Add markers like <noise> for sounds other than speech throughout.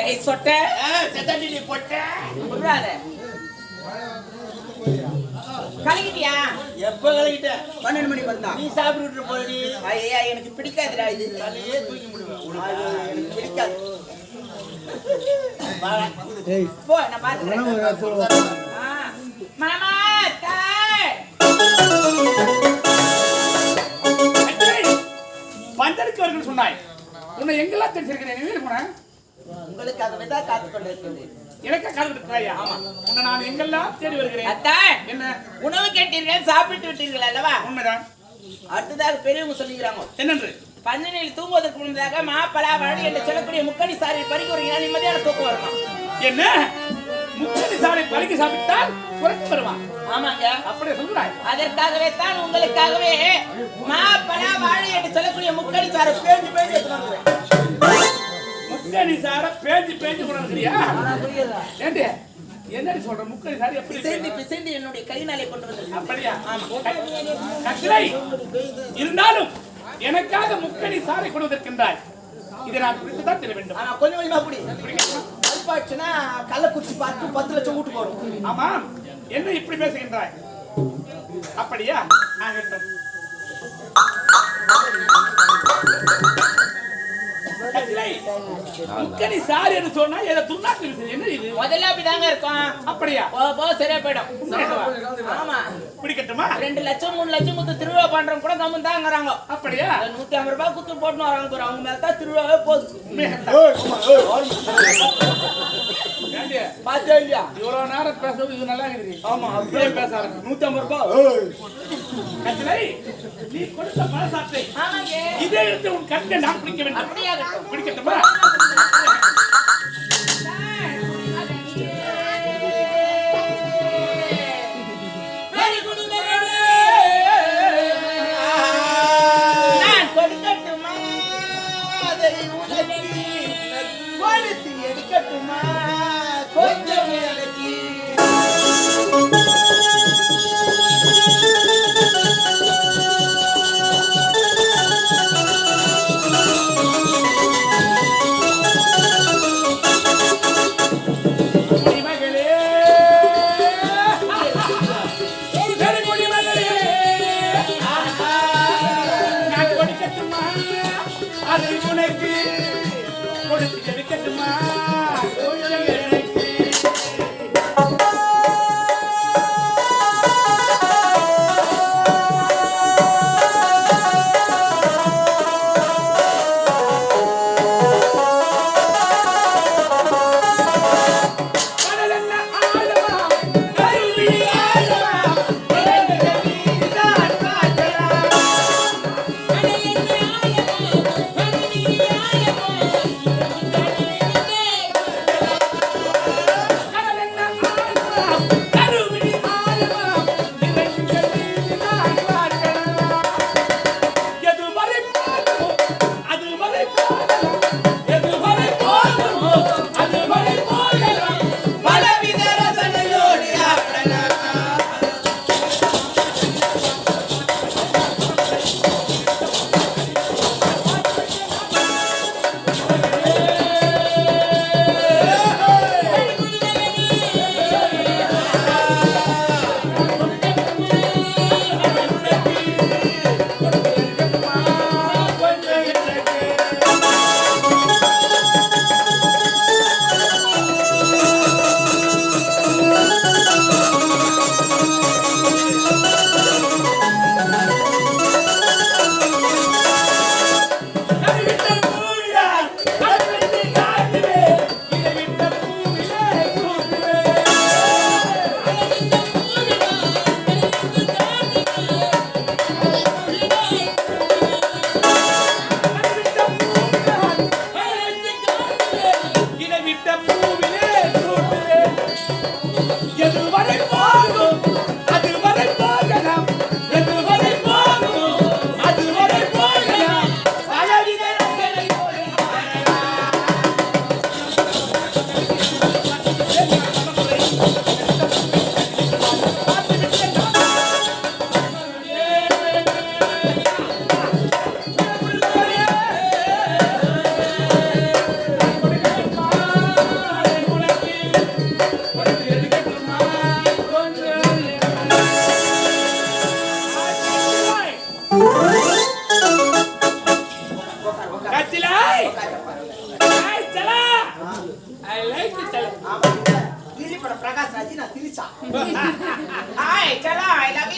ஏய் சொட்ட. பொட்ட விடாத கலக்கிட்டியா? எப்ப கலக்கிட்ட? பன்னெண்டு மணிக்கு வந்தா. நீ சாப்பிட்டு போடி ஐயா எனக்கு பிடிக்காதுடா இது. தலையே தூக்கி முடியும் அது எனக்கு பிடிக்காது. போ நான் பாத்துக்கிறேன். ஆ, மாமா. சொன்னாய். உன்னை எங்கெல்லாம் தெரிஞ்சிருக்கிறேன்? நீ போன? உங்களுக்காகவே தான் காத்து கொண்டிருக்கிறேன் எனக்கா இருக்கிறாயா ஆமா. உன்னை நான் எங்கெல்லாம் தேடி வருகிறேன்? அத்தான் என்ன? உணவு கேட்டீர்கள் சாப்பிட்டு விட்டீர்கள் அல்லவா? உண்மைதான். அடுத்ததாக பெரியவங்க சொல்லுகிறாங்க. என்னன்று? பஞ்சனையில் தூங்குவதற்கு முன்னதாக மாப்பழா வழி என்று சொல்லக்கூடிய முக்கணி சாரில் பறிக்க ஒரு நிம்மதியான தூக்கம் வருமா? என்ன? முக்கணி சாலை பறிக்க சாப்பிட்டால் குறைத்து வருவான் ஆமாங்க. அப்படியே சொல்றாய் அதற்காகவே தான் உங்களுக்காகவே மாப்பழா வாழை என்று சொல்லக்கூடிய முக்கணி சாறு பேஞ்சு பேஞ்சு எடுத்துட்டு வந்துருவேன். முக்கணி சார பேஞ்சு பேஞ்சு கொண்டிருக்கிறியா? ஏண்டி? என்னடி சொல்ற? முக்கணி சாரி எப்படி பிசைந்து? பிசைந்து என்னுடைய கையினாலே கொண்டு வந்திருக்கேன் அப்படியா? கத்திரை இருந்தாலும் எனக்காக முக்கணி சாரை கொடுத்திருக்கின்றாய். இதை நான் குறித்துதான் தெரிய வேண்டும். ஆனா கொஞ்சம் கொஞ்சமா புடி. அல்பாச்சுன்னா கள்ளக்குறிச்சி பார்த்து பத்து லட்சம் வீட்டு போடும் ஆமா என்ன இப்படி பேசுகின்றாய்? அப்படியா? ஆகட்டும் கத்திரை, முக்கணி சாரி என்று சொன்னா ஏதோ இருக்குது. என்ன இது? முதல்ல அப்படிதாங்க இருக்கும். அப்படியா? போக போக சரியா போயிடும். ஆமா. பிடிக்கட்டுமா ரெண்டு லட்சம் மூணு லட்சம் குத்து திருவிழா பண்றவங்க கூட கம்மன் தாங்கிறாங்க அப்படியா நூத்தி ஐம்பது ரூபாய் குத்து போட்டுன்னு வராங்க அவங்க மேல தான் திருவிழாவே போகுது. பார்த்தே இல்லையா? இவ்வளவு நேரம் பேசுறது இது நல்லா இருக்குது. ஆமா அப்படியே பேச ஆரம்பிச்சு? நூத்தி ஐம்பது ரூபாய் நீ கொடுத்த ஆமாங்க. இதே எடுத்து உன் கண்ணை நான் பிடிக்க வேண்டும். பிடிக்கட்டுமா?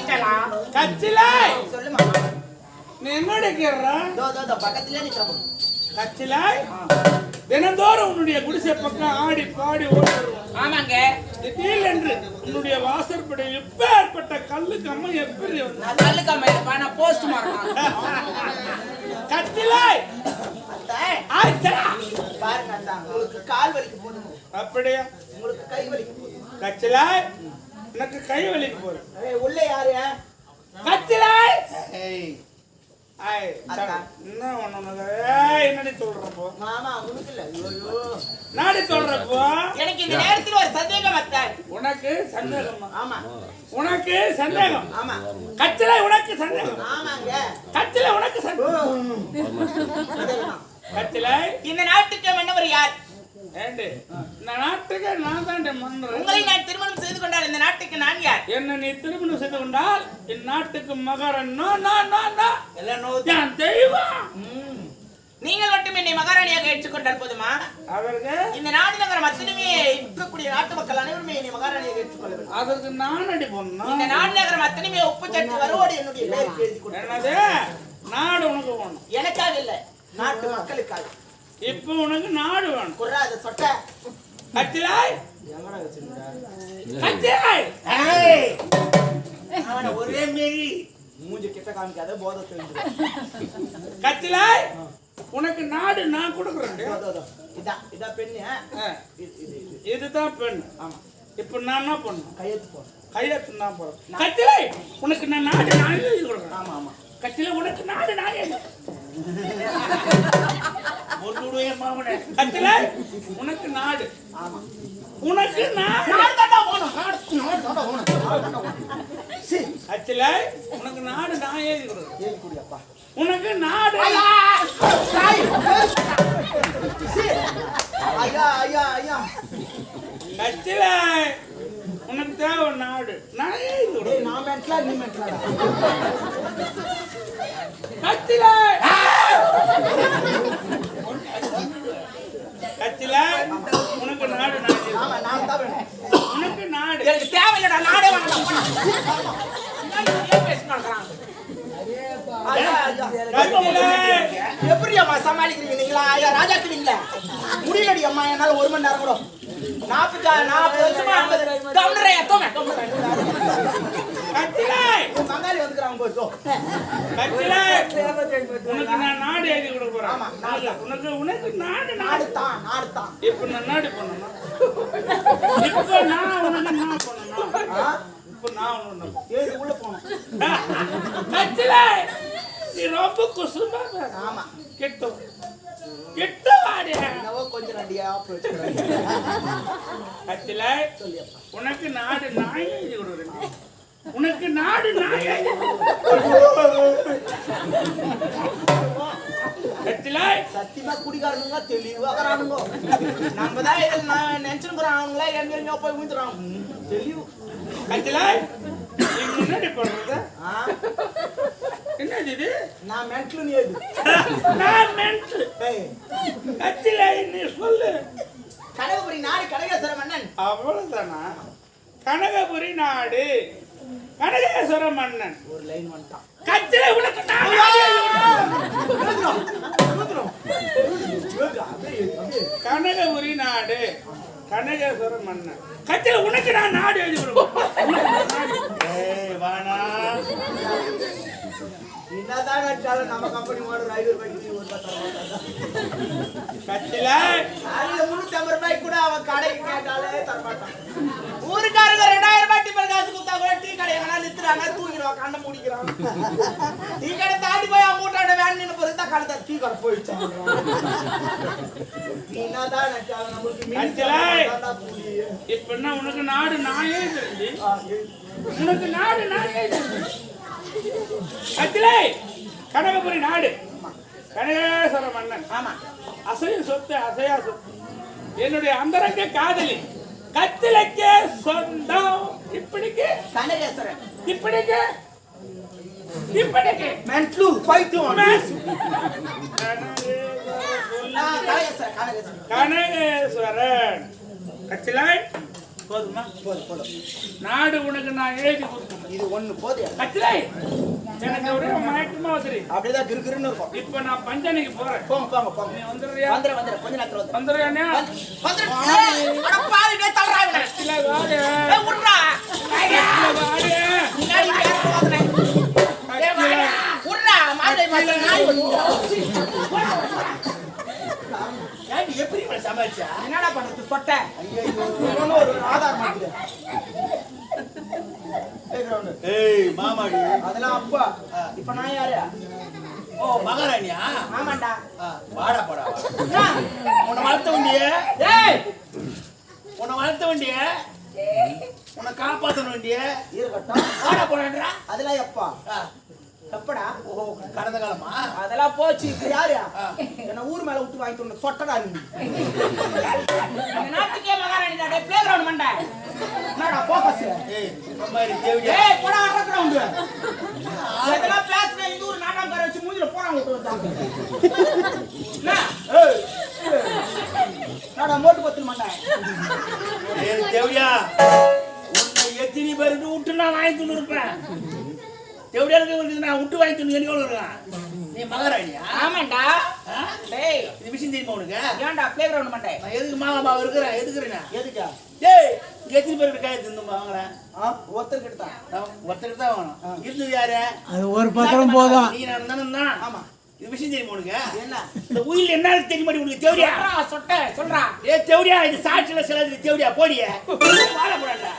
ஐ லவ் யூ சலா கச்சிலை! சொல்லு மாமா. நீ என்னடி கேடுற பக்கத்துலயே நிக்கிறோம் கச்சிலை? தினந்தோறும் உன்னுடைய குடிசை பக்கம் ஆடி பாடி ஓடி ஆமாங்க. திடீரென்று உன்னுடைய வாசற்படி எப்பேற்பட்ட கல்லு கம்ம எப்படி? நான் கல்லுக்கா மேலப்பா நான் போஸ்ட் ஆச்சா பாருங்க உங்களுக்கு கால் வலிக்கு போதும்? அப்படியா? உங்களுக்கு கை வலிக்கு போதும்? கச்சிலை! எனக்கு கை வலிக்கு போறேன் ஏய், உள்ள யாரு? அக்கா. என்ன ஒண்ணு என்னடி சொல்றப்போ? மாமா உனக்கு இல்ல. ஐயோ. நாடி சொல்றப்போ? எனக்கு இந்த நேரத்தில் ஒரு சந்தேகம் வந்தார் உனக்கு சந்தேகமா? ஆமா. உனக்கு சந்தேகம். ஆமா. கச்சிலை உனக்கு சந்தேகம். ஆமாங்க. கச்சிலை உனக்கு சந்தேகம். கச்சிலை இந்த நாட்டுக்கு மன்னவர் யார்? ஏண்டு? இந்த நாட்டுக்கு நான் தான் மன்னர் உங்களை நான் திருமணம் செய்து கொண்டால் இந்த நாட்டுக்கு நான் யார்? என்ன நீ திருமணம் செய்து கொண்டால் இந்நாட்டுக்கு மகரன் நான் நான் நான் எல்லாம் நோ தெய்வம். நீங்கள் மட்டும் என்னை மகாராணியாக ஏற்றுக்கொண்டால் போதுமா? அவருக்கு? இந்த நாடு நகரம் அத்தனையுமே இருக்கக்கூடிய நாட்டு மக்கள் அனைவருமே என்னை மகாராணியாக ஏற்றுக்கொள்ள வேண்டும். அதற்கு நான் அடி இந்த நாடு நகரம் அத்தனையுமே உப்பு சட்டு வருவோடு என்னுடைய பெயருக்கு எழுதி கொடு என்னது நாடு உனக்கு வேணும் எனக்காக இல்ல நாட்டு மக்களுக்காக. இப்போ உனக்கு நாடு வேணும். குர்ராத சொட்டை. கச்சிலாய் எங்கடா வச்சிருந்த கச்சிலாய் ஏய் அவன ஒரே மேரி மூஞ்சி கிட்ட காமிக்காத போதை தெரிஞ்சு கச்சிலாய் உனக்கு நாடு நான் கொடுக்குறேன். பெண்ணு இது இது இது இதுதான் பெண் ஆமா. இப்போ நான் என்ன பண்ணும் கையெழுத்து போ கையெழுத்து நான் போறேன் கச்சிலாய் உனக்கு நான் நாடு நான் எழுதி கொடுக்குறேன். ஆமா ஆமா. கச்சில உனக்கு நாடு நான் எழுதி உனக்கு நாடு. உனக்கு நாடு. நாடு உனக்கு நாடு நான் எழுதி உனக்கு நாடு. சாய் ஐயா ஐயா ஐயா உனக்கு தேவை நாடு. நான் எழுதி நான் நீ கச்சில கச்சில உனக்கு நாடு வேணும். உனக்கு நாடு. எனக்கு தேவையில்லடா நாடே வேண்டாம் எப்படி அம்மா சமாளிக்கிறீங்க? நீங்களா? ஐயா ராஜா கிளீங்களா முடியலடி அம்மா என்னால ஒரு மணி நேரம் கூட. நாற்பத்தா நாற்பது வருஷமா ஐம்பது கவுண்டரே, கவுண்டரே. கச்சில பங்காளி வந்துக்கிறாங்க போச்சோ கச்சில உனக்கு நான் நாடு எழுதி கொடுக்க போறேன். ஆமா, நாடு. உனக்கு உனக்கு நாடு நாடு. தான் நாடு தான் இப்ப நான் நாடு பண்ணணும் இப்ப நான் உனக்கு நான் பண்ணணும்? இப்ப நான் உனக்கு ஏழு உள்ள போனோம் கச்சில நீ ரொம்ப குசுமா. ஆமா. கிட்ட கிட்ட என்னவோ கொஞ்சம் போயிட்டு கச்சில உனக்கு நாடு நான் எழுதி கொடுக்குறேன். உனக்கு நாடு சத்தியமா குடிக்காரனுங்க தெளிவாகிறானுங்க. நம்ம தான் இதில் நான் நினைச்சுக்கிறோம் அவங்களே எங்க எங்க போய் விழுந்துறாங்க தெளிவு. நீ முன்னாடி போடுறது? என்னது இது? நான் மென்டல் நீ நான் மென்டல் கச்சில நீ சொல்லு. கனகபுரி நாடு கனகேஸ்வர மன்னன் அவ்வளவுதானா? கனகபுரி நாடு. கனகேஸ்வர மன்னன். ஒரு லைன் வந்துட்டான். கச்சில உனக்கு. கனகபுரி நாடு. கனகேஸ்வர மன்னன். கச்சில உனக்கு நான் நாடு எழுதி வாடா. என்னதான் நினைச்சாலும் நம்ம கம்பெனி ஓடுற ஐநூறு ரூபாய்க்கு ஒரு அதுல முன்னூத்தி ஐம்பது கூட அவன் கடைக்கு கேட்டாலே தரமாட்டான். ஊருக்காரங்க ரெண்டாயிரம் ரூபாய் டிஃபன் காசு கொடுத்தா கூட டீ கடை நிறுத்துறாங்க தூங்கிடுவான் கண்ணை மூடிக்கிறான். டீ கடை தாண்டி போய் அவங்க வீட்டோட வேன் நின்று போறது தான் டீ கடை போயிடுச்சு. நீ என்னதான் நம்மளுக்கு. இப்ப என்ன உனக்கு நாடு எழுது. உனக்கு நாடு எழுதுறது கச்சிலை கனகபுரி நாடு. கனகேஸ்வர மன்னன். ஆமா. அசைய சொத்து அசையா சொத்து. என்னுடைய அந்தரங்க காதலி. கத்திலைக்கே சொந்தம். இப்படிக்கு? கனகேஸ்வரன். மென்ட்லு பைத்தியம் கனகேஸ்வர ஆ, கனகேஸ்வரன் கச்சிலாய் போதுமா? போதும் போதும். நாடு உனக்கு நான் எழுதி கொடுக்கணும். இது ஒண்ணு போதும். கச்சிலாய் எனக்கு ஒரே மயக்கமா வந்துரு. அப்படிதான் கிருகிருன்னு இருக்கும். இப்ப நான் பஞ்சனைக்கு போறேன். போங்க போங்க போங்க. நீ வந்துடுறியா? வந்துடுறேன் வந்துடுறேன் கொஞ்ச நேரத்துல வந்துடுறேன் வந்துடுறியா வந்துடுறேன் அட பாவி டேய் தள்ளுறாங்க. கச்சிலாய் வாடு. ஏய் விட்றா கச்சிலாய் வாடு. முன்னாடி வேற போதுறேன் கச்சிலாய் விட்றா மாதிரி மாதிரி நாய் வந்து ஏன் எப்படி சமாளிச்சா? என்னடா பண்ணுறது சொட்ட ஐயோ ஒரு ஆதார் மாட்டுது ஏய் மாமாடி. அதெல்லாம் அப்பா. இப்ப நான் யாரு? ஓ மகாராணியா? ஆமாண்டா. வாடா போடா? உன்னை வளர்த்த வண்டிய? ஏய்! உன்னை வளர்த்த வண்டிய? உன்னை காப்பாத்தன வண்டிய? இருக்கட்டும். வாடா போடான்றா அதெல்லாம் எப்பா? எப்படா? ஓ கடந்த காலமா? அதெல்லாம் போச்சு. இப்ப யாரு. என்ன ஊர் மேல விட்டு வாங்கிட்டு வந்த சொட்டடா நீ. நாட்டுக்கே மகாராணி தான்? டேய் பிளே கிரவுண்ட் மண்டை. என்னடா போக்கஸ் ஏய் இந்த மாதிரி தேவடியா ஏய் போடா கிரவுண்ட் தேவடியா இருக்கு நான் விட்டு வாங்கி எவ்வளோ இருக்கான் நீ மகாராணியா? ஆமாண்டா? டேய். இது விஷயம் தெரியுமா உனக்கு? ஏன்டா பிளே கிரவுண்ட் மண்டை? நான் எதுக்கு மாமா மாவு இருக்கிறேன்? எதுக்குறேன் எதுக்கா எத்தனை பேருக்கு காய் தின்னு வாங்கினேன் ஆ ஒருத்தர் கிட்ட தான் ஒருத்தருக்கு தான் வாங்கணும் இருந்தது யாரு? அது ஒரு பத்திரம் போதும். நீ நான் தானே தான் ஆமா. இது விஷயம் தெரியுமா உனக்கு? என்ன? இந்த உயிர் என்ன தெரியுமா உனக்கு? தேவடியா? சொல்றா சொட்ட சொல்றா. ஏ தேவடியா இது சாட்சியில சிலது தேவடியா? போடிய. வாழ போடாண்டா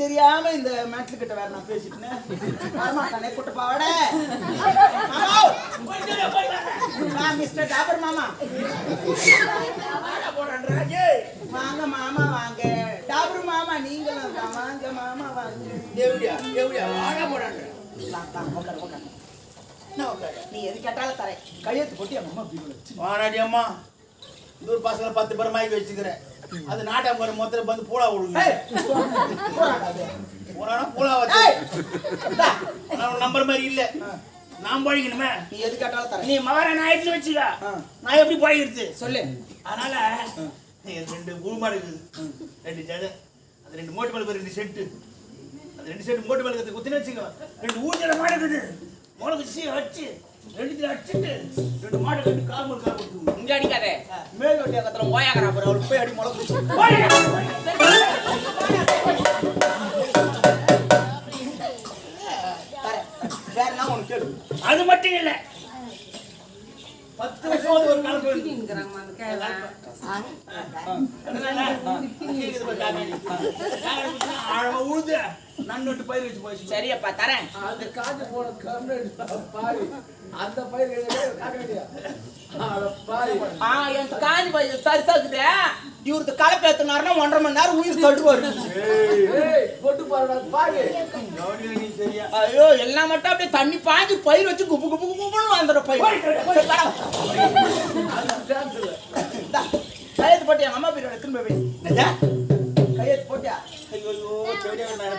தெரியாம இந்த மேட்ல கிட்ட வேற நான் பேசிட்டேன். வரமாட்டானே குட்ட பாவாட மிஸ்டர் டாபர் மாமா. வாங்க மாமா வாங்க. டாபர் மாமா நீங்களும் வாங்க மாமா வாங்க. தேவடியா தேவடியா வாழ போடாண்டா வா, வா, உட்காரு, உட்காரு. நீ எது கேட்டாலும் தரேன். கையெழுத்து போட்டு எங்க அம்மா வச்சு வாடாடி அம்மா. இந்த ஒரு பசங்களை பத்து பேர் மாதிரி வச்சுக்கிறேன். அது நாட்டம் போற மொத்தம் வந்து பூலா விடுங்க. பூலா வச்சு. நம்பர் மாதிரி இல்ல. நான் பழகணுமே நீ எது கேட்டாலும் தரேன். நீ மகாராணி ஆயிடுச்சு வச்சுக்க. நான் எப்படி பழகிறது சொல்லு. அதனால ரெண்டு உருமாடு இருக்குது. ரெண்டு ஜட அது ரெண்டு மோட்டு மேல ரெண்டு செட்டு அது ரெண்டு செட்டு மோட்டு மேல குத்தின வச்சுக்கோ. ரெண்டு ஊஞ்சல மாடு இருக்குது. முளகு சீ வச்சு. ரெண்டு அடிச்சுட்டு ரெண்டு மாடு ரெண்டு கால் கொடுத்து இங்க அடிக்காத மேல் ஒட்டி பக்கத்துல ஓயாக்கறா பாரு அவளுக்கு போய் அடி கேளு அது மட்டும் இல்ல பத்து வருஷம் ஒரு காலம் ஆழமா உழுது நன்னு பயிர் வச்சு போச்சு சரியப்பா தரேன். அந்த காட்டு போன கம்னு பாரு. அந்த பயிர் காட்ட வேண்டியா பாரு ஆ என் காஞ்சி போய் சரிசா இருக்குது. இவருக்கு கலப்பு ஏத்துனாருன்னா ஒன்றரை மணி நேரம் உயிர் ஏய் கொட்டு பாருடா பாரு. நீ சரியா? ஐயோ எல்லாம் மட்டும் அப்படியே தண்ணி பாஞ்சு பயிர் வச்சு குப்பு குப்பு குப்புன்னு வந்துடும் பயிர். கையெழுத்து போட்டியா எங்க அம்மா பேரோட திரும்ப போய்.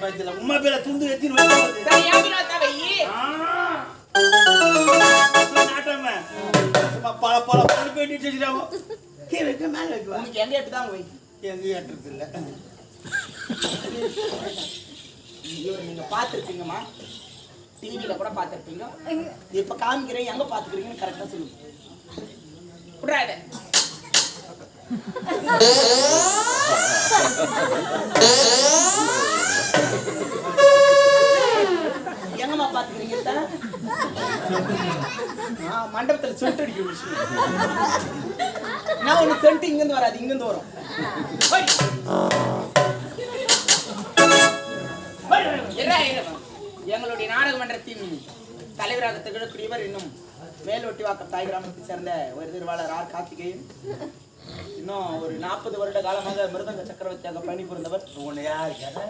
பார்த்தல உம்மா பேர துண்டு எத்தின்னு வந்து சரி என் பேரை தான் வை நாட்டமே. சும்மா பல பல பல பேட்டி வச்சுட்டாங்க கீழே வைக்க மேல வைக்குவா உனக்கு எங்க எடுத்து தான் வை எங்க ஏற்றது இல்ல. நீங்க பார்த்துருப்பீங்கம்மா. டிவியில கூட பார்த்துருப்பீங்க. இப்ப காமிக்கிறேன் எங்க பார்த்துக்கிறீங்கன்னு கரெக்டா சொல்லுங்க. விட்றா இதை. <laughs> எங்கம்மா மண்டபத்துல சொட்டு அடிக்க நான் ஒண்ணு சென்ட் இங்கிருந்து வராது இங்கிருந்து வரும். எங்களுடைய நாடக மன்றத்தின் தலைவராக திகழக்கூடியவர் இன்னும் மேலோட்டி வாக்கம் தாய் கிராமத்தை சேர்ந்த ஒரு திருவாளர் ஆர் கார்த்திகேயன். இன்னும் ஒரு நாற்பது வருட காலமாக மிருதங்க சக்கரவர்த்தியாக பணிபுரிந்தவர். உன்னை யார் கேட்டா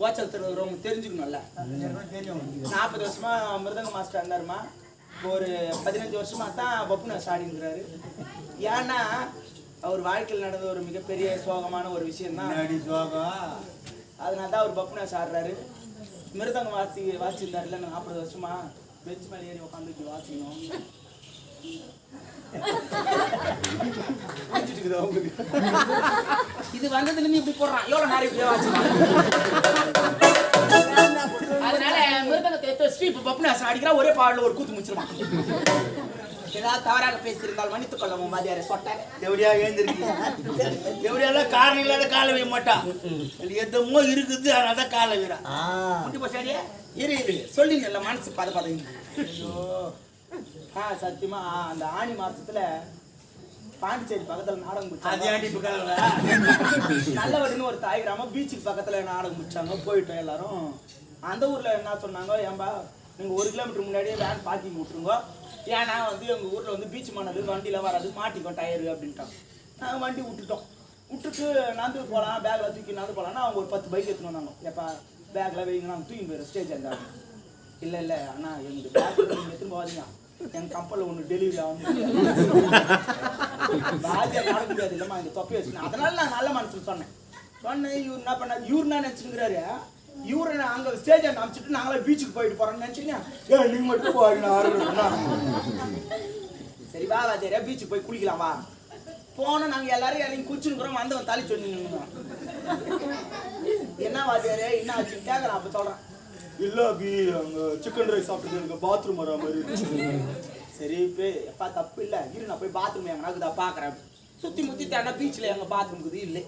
ஓச்சல் திருவரும் தெரிஞ்சுக்கணும்ல. நாற்பது வருஷமா மிருதங்க மாஸ்டர் இருந்தாருமா? ஒரு பதினஞ்சு வருஷமா தான் பப்புன சாடிங்கிறாரு ஏன்னா அவர் வாழ்க்கையில் நடந்த ஒரு மிகப்பெரிய சோகமான ஒரு விஷயம் தான் அதனால தான் அவர் பப்புனாஸ் ஆடுறாரு மிருதங்கம் வாசி வாசிச்சிருந்தாரு இல்லை நாற்பது வருஷமா. பெஞ்ச் மேலே ஏறி உட்காந்துட்டு வாசிக்கணும்? இது வந்ததுல இருந்து இப்படி போடுறான். எவ்வளவு வாசிக்கலாம் அதனால மிருதங்கத்தை இப்ப பப்புனாஸ் அடிக்கிறா ஒரே பாடல ஒரு கூத்து முடிச்சிருவான். ஏதாவது தவறாக பேசியிருந்தால் மன்னித்துக் கொள்ளவும் மாதிரியார சொட்டேன் எப்படியா எழுந்திருக்கு எப்படியெல்லாம் காரணம் இல்லாத காலை வைக்க மாட்டான். எதமோ இருக்குது அதனால தான் காலை வைறா முட்டி போச்சாடியே இரு இரு. சொல்லிங்க இல்ல மனசு பத ஐயோ. ஆ சத்தியமா அந்த ஆணி மாசத்துல பாண்டிச்சேரி பக்கத்துல நாடகம் முடிச்சாங்க. நல்லவடின்னு ஒரு தாய் கிராமம் பீச்சுக்கு பக்கத்துல நாடகம் முடிச்சாங்க போயிட்டோம் எல்லாரும். அந்த ஊர்ல என்ன சொன்னாங்க ஏன்பா நீங்க ஒரு கிலோமீட்டர் முன்னாடியே வேன் பார்க்கிங் விட்டுருங்க ஏன்னா வந்து எங்க ஊர்ல வந்து பீச் மணல் வண்டியில வராது மாட்டிக்கும் டயரு அப்படின்ட்டாங்க நாங்க வண்டி விட்டுட்டோம். விட்டுட்டு நடந்து போகலாம் பேக்ல தூக்கி நடந்து போகலாம்னா அவங்க ஒரு பத்து பைக் எடுத்துன்னு வந்தாங்க. எப்பா பேக்ல வைங்க நாங்கள் தூக்கி போயிடும் ஸ்டேஜ் அந்த இல்ல இல்ல அண்ணா எங்க பேக் நீங்க எடுத்துன்னு போகாதீங்க. என் கப்பல்ல ஒன்று டெலிவரி ஆகும் பாஜா நடக்க முடியாது. இல்லம்மா இந்த தொப்பி வச்சுக்கணும் அதனால நான் நல்ல மனசுல சொன்னேன். சொன்னேன் இவர் என்ன பண்ணாரு இவர் என்ன நினைச்சுங்கிறாரு இவரை நான் அங்க ஸ்டேஜ் அனுப்பிச்சிட்டு நாங்களே பீச்சுக்கு போயிட்டு போறோம்னு நினைச்சீங்க ஏன் நீங்க மட்டும் போறீங்க சரி வா வா சரியா பீச்சுக்கு போய் குளிக்கலாம் வா. போனோம் நாங்க எல்லாரும் இறங்கி குச்சிருக்கிறோம் வந்தவன் தாலி சொன்னீங்க என்ன வாத்தியாரே என்ன ஆச்சுன்னு கேட்கறான் அப்ப சொல்றான். இல்ல அபி அங்க சிக்கன் ரைஸ் சாப்பிட்டு எனக்கு பாத்ரூம் வர மாதிரி இருந்துச்சு. சரி இப்போ எப்பா தப்பு இல்ல. இரு நான் போய் பாத்ரூம் எங்க நாக்குதா பாக்குறேன். சுத்தி முத்தி தேடா பீச்ல எங்க பாத்ரூம் இருக்குது? இல்லை.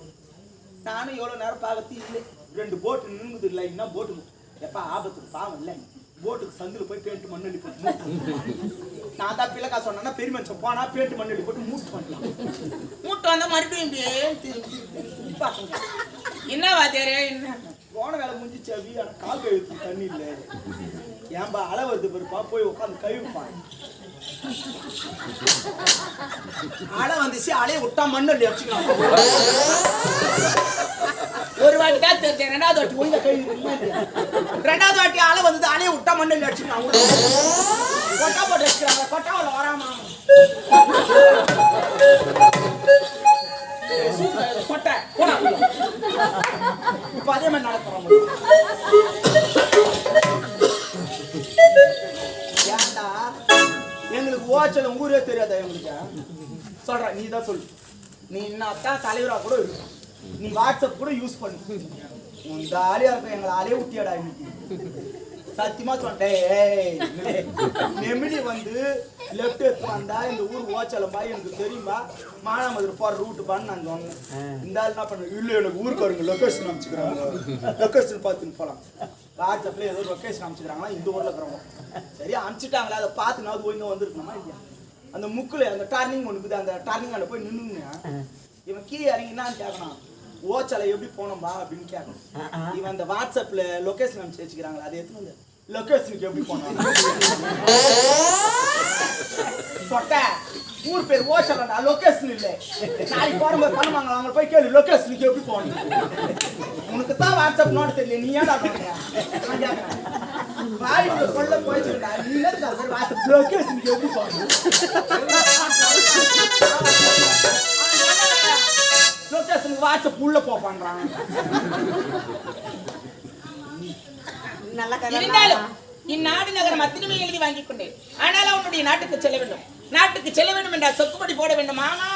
நானும் எவ்வளவு நேரம் பார்க்கறது இல்லை. ரெண்டு போட்டு நின்னுது இல்லை. என்ன போட்டு எப்பா ஆபத்துக்கு பாவம் இல்லை. போட்டுக்கு சந்தில போய் பேண்ட் மண்ணடி போட்டு மூட்டு. நான் தான் பிள்ளைக்கா சொன்னா பெரிய மனுஷன் போனா பேண்ட் மண்ணடி போட்டு மூட்டு பண்ணலாம் மூட்டு வந்தா மறுபடியும். என்ன வாத்தியாரே என்ன? போன வேலை முடிஞ்சிச்சு அபி. ஆனால் கால் கழுத்து தண்ணி இல்லை. ஏன்பா அலை வருது பெருப்பா. போய் உட்காந்து கழுவிப்பான் அலை வந்துச்சு. அலைய விட்டா மண்ணு வச்சுக்கலாம். ஒரு வாட்டி தான் தெரிஞ்சேன். ரெண்டாவது வாட்டி ஒழுங்கா கழுவி ரெண்டாவது வாட்டி அலை வந்தது. அலைய விட்டா மண்ணு வச்சுக்கலாம். கொட்டா போட்டு வச்சுக்கிறாங்க. கொட்டாவில் வராமா. கொட்டை போடா இப்ப அதே மாதிரி நடக்கிறோம் ஏன்டா எங்களுக்கு ஓச்சல் ஊரே தெரியாதா எங்களுக்கு? சொல்கிறேன் நீ தான் சொல்லு. நீ என்னத்தான் தலைவராக கூட இரு. நீ வாட்ஸ்அப் கூட யூஸ் பண்ணு. உன் ஜாலியா இருக்கும் எங்களை அலைய விட்டியாடா இன்னைக்கு. சத்தியமா சொல்லிட்டேன் நெமிலி வந்து லெஃப்ட் எடுத்து வந்தா இந்த ஊர் ஓச்சலம்பா எனக்கு தெரியுமா மானாமதுரை போற ரூட் பான்னு நான் சொன்னேன். இந்த ஆள் என்ன பண்ண? இல்ல எனக்கு ஊருக்காரங்க லொகேஷன் அனுப்பிச்சுக்கிறாங்க. லொகேஷன் பார்த்துன்னு போலாம். வாட்ஸ்அப்ல ஏதோ லொகேஷன் அனுப்பிச்சுக்கிறாங்களா? இந்த ஊர்ல இருக்கிறவங்க. சரி அனுப்பிச்சிட்டாங்களா? அதை பார்த்து நான் போய் இங்க வந்திருக்கணுமா இல்லையா? அந்த முக்குல அந்த டர்னிங் ஒன்று அந்த டர்னிங் அங்க போய் நின்னுங்க. இவன் கீழே இறங்கினான்னு கேட்கணும் ஓச்சலை எப்படி போனோம்பா அப்படின்னு கேட்கணும் இவன் அந்த வாட்ஸ்அப்ல லொகேஷன் அனுப்பிச்சு வச்சுக்கிறாங்களா? அதை எடுத்து வந்து லொகேஷனுக்கு எப்படி போனோம் சொட்ட ஊர் பேர் ஓச்சலடா லொகேஷன் இல்லை. நாளைக்கு போகும்போது பண்ணுவாங்க அவங்க போய் கேளு. லொகேஷனுக்கு எப்படி போகணும் உனக்கு தான் வாட்ஸ்அப் நோட் தெரியல நீ ஏன்டா போனீங்க உள்ள கொள்ள போயிடுச்சுடா. நீ வாட்ஸ்அப் லொகேஷனுக்கு எப்படி போகணும் லொகேஷனுக்கு வாட்ஸ்அப் உள்ள போ பண்றாங்க இருந்தாலும் இந்நாடு நகரம் அத்தனையுமே எழுதி வாங்கிக் கொண்டேன். ஆனால் அவனுடைய நாட்டுக்கு செல்ல வேண்டும். நாட்டுக்கு செல்ல வேண்டும் என்றால் சொக்குப்படி போட வேண்டும்? ஆமா